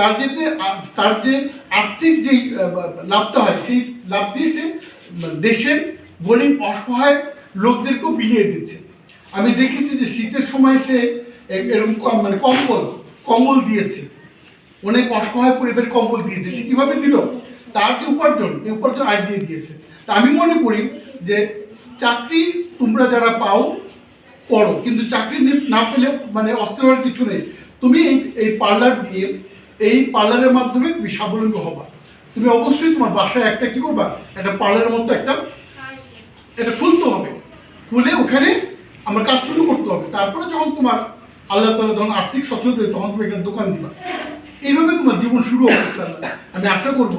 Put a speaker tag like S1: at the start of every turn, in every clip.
S1: তার যে তার যে আর্থিক আহ, লাভটা হয় সেই লাভ দিয়ে সে দেশের গরিব অসহায় লোকদেরকেও বিলিয়ে দিচ্ছে। আমি দেখেছি যে শীতের সময় সে এরকম কম- মানে কম্বল কম্বল দিয়েছে। অনেক অসহায় পরিবারে কম্বল দিয়েছে। সে কীভাবে দিল? তার যে উপার্জন এই উপার্জন আয় দিয়ে দিয়েছে। তা আমি মনে করি যে চাকরি তোমরা যারা পাও করো। কিন্তু চাকরি নি- পেলে মানে অস্ত্র হওয়ার কিছু নেই। তুমি এই পার্লার দিয়ে এই পার্লারের মাধ্যমে তুমি স্বাবলম্বী হবা তুমি অবশ্যই তোমার বাসায় একটা কি করবা? একটা পার্লারের মতো একটা এটা খুলতে হবে। খুলে ওখানে আমার কাজ শুরু করতে হবে। তারপরে যখন তোমার আল্লাহ তালা যখন আর্থিক সচ্ছলতা তখন তুমি একটা দোকান দিবা। এইভাবে তোমার জীবন শুরু হবে আমি আশা করব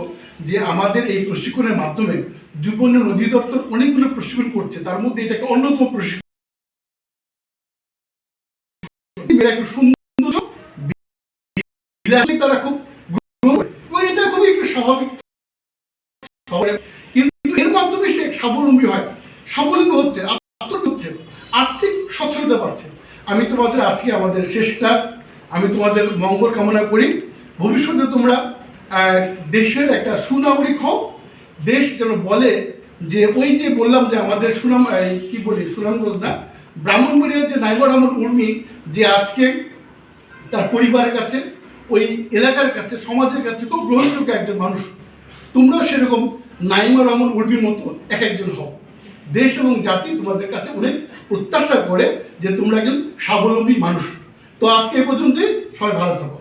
S1: যে আমাদের এই প্রশিক্ষণের মাধ্যমে যুবনের অধিদপ্তর অনেকগুলো প্রশিক্ষণ করছে। তার মধ্যে এটা একটা অন্যতম প্রশিক্ষণ। একটু সুন্দর বিলাসী তারা খুব এটা খুবই একটু স্বাভাবিক। কিন্তু এর মাধ্যমে সে স্বাবলম্বী হয়। স্বাবলম্বী হচ্ছে হচ্ছে, আর্থিক সচ্ছলতা পাচ্ছে আমি তোমাদের আজকে আমাদের শেষ ক্লাস আমি তোমাদের মঙ্গল কামনা করি। ভবিষ্যতে তোমরা দেশের একটা সুনাগরিক হও। দেশ যেন বলে যে, ওই যে বললাম যে আমাদের সুনাম কি বলি সুনামগঞ্জ না, ব্রাহ্মণবাড়িয়ার যে নাইবার রহমান উর্মি যে আজকে তার পরিবারের কাছে ওই এলাকার কাছে, সমাজের কাছে খুব গ্রহণযোগ্য একজন মানুষ। তোমরাও সেরকম নাইমা রহমান উর্মির মতো এক একজন হও। দেশ এবং জাতি তোমাদের কাছে অনেক প্রত্যাশা করে যে তোমরা একজন স্বাবলম্বী মানুষ। তো আজকে এ পর্যন্তই। সবাই ভালো থাকো।